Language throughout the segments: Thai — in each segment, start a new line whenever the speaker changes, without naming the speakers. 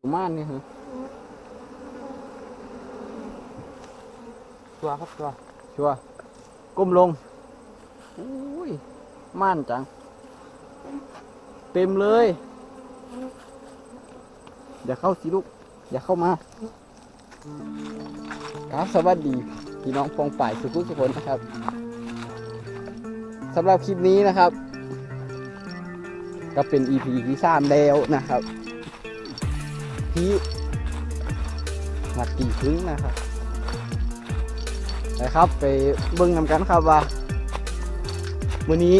อยู่ม่านนี่เหรอ
ตัวครับตัว
ชัวก้มลงอุ้ยม่านจัง เต็มเลย อย่าเข้าสิลูก อย่าเข้ามาครับสวัสดีพี่น้องปองป่ายสุขุสุขนนะครับสำหรับคลิปนี้นะครับ ก็เป็น EP ที่สามแล้วนะครับ ที่มาตีพึ่งนะครับนะครับไปเบิ่งนำกันครับว่าวันนี้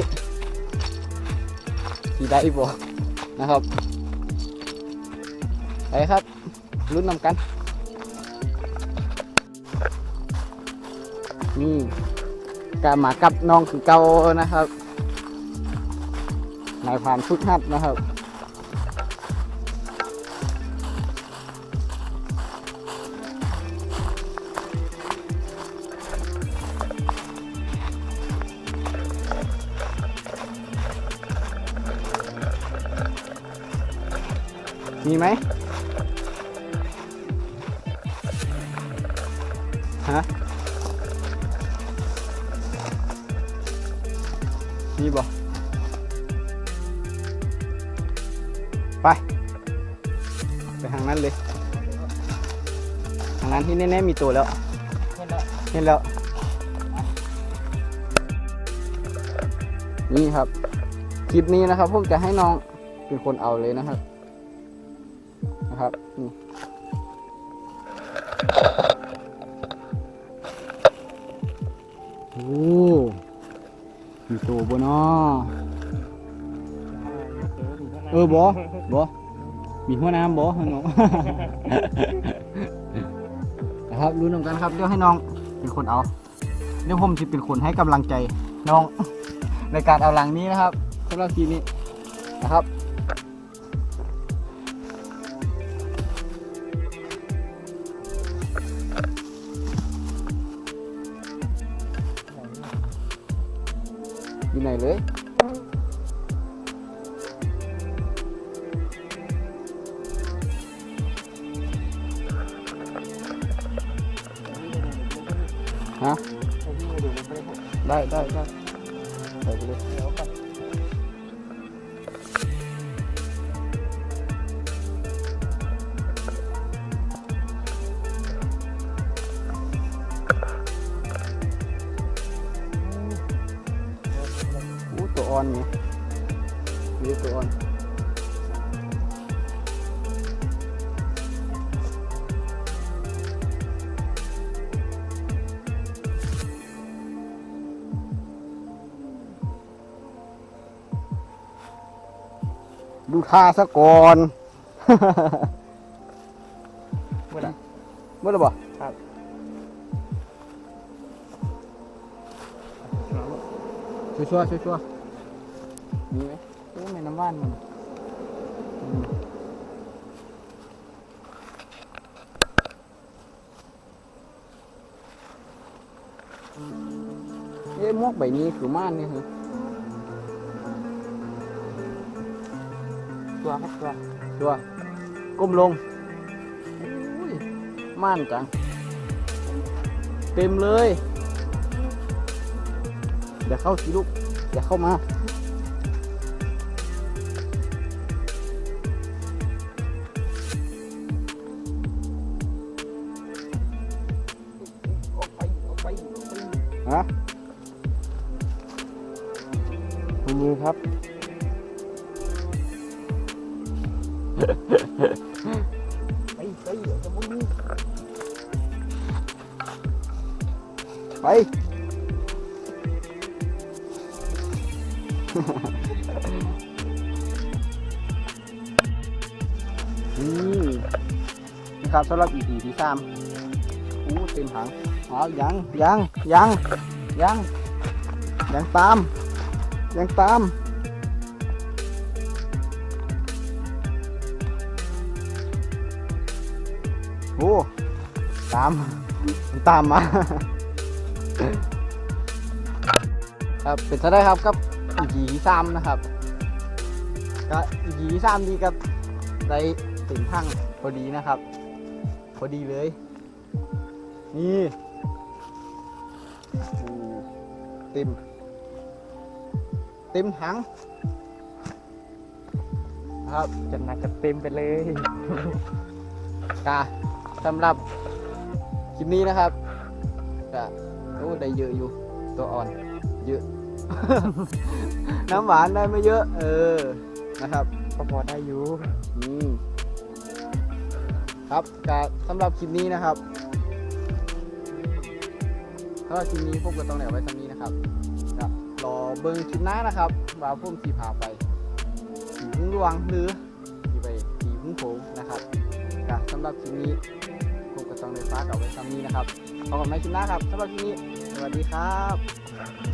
ที่ได้บ่นะครับไปครับรุ่นนำกันนี่กามากับน้องคือเก่านะครับนายพรานชุดฮัดนะครับ มีไหมฮะมีบ่ไป ไปทางนั้นเลย ทางนั้นที่แน่ๆมีตัวแล้ว
เห็นแล้ว
เห็นแล้ว นี่ครับ คลิปนี้นะครับผมจะให้น้องเป็นคนเอาเลยนะครับ นะครับนี่โอ้มีตัวบนอ้อเออบอบอมีหัวน้ำบอน้องนะครับรู้นำกันครับเดี๋ยวให้น้องเป็นคนเอาเดี๋ยวผมจะเป็นคนให้กำลังใจน้องในการเอาลังนี้นะครับสำหรับทีนี้นะครับ อยู่ไหนเลยฮะได้ได้ได้ใส่ไปเลย
เดี๋ยวก่อน
อู้ตัวอ่อนไงนี่ตัวอ่อนดูท่าซะก่อน
เมื่อไหร่
เมื่อไหร่บ่
ครับ
ชัวชัวชัวชัว มีไหมเอ้ยไม่น้ำว่านมันเอ๊ะมวกใบนี้คือม่านนี่คือ
ตัวครับตัว
ชัวก้มลงม่านจัง เต็มเลย อย่าเข้าสิลูก อย่าเข้ามา ฮะ
คุณมือครับ ไปไปเดี๋ยวจะมุดนี่
ไปนี่นะครับสำหรับ EP ที่สาม็มถังเอายังยังยังยังยังตามยังตามโอ้ตามตามมาครับเป็นซะได้ครับกับอีกีซ้ำนะครับก็อีกีซ้ำนี่ก็ได้ถึงทั้งพอดีนะครับ พอดีเลย นี่โอ้เต็ม เต็มถังนะครับ
จัดหนักจัดเต็มไปเลย
กาสำหรับคลิปนี้นะครับก็โอ้ได้เยอะอยู่ ตัวอ่อน เยอะ น้ำหวานได้ไม่เยอะ เออนะครับ
ก็พอได้อยู่
อืมครับก็สำหรับคลิปนี้นะครับ สำหรับคลิปนี้พวกก็ต้องเหลวไว้ตรงนี้นะครับรอเบิ้งคลิปหน้านะครับว่าพุ่มสีพาไปสีพึ่งรวงหรือสีไปสีพุ่งโผงนะครับกสำหรับคลิปนี้พวกก็ต้องเลยฟ้ากับไว้ตรงนี้นะครับพบกันใหม่คลิปหน้าครับสำหรับคลิปนี้สวัสดีครับ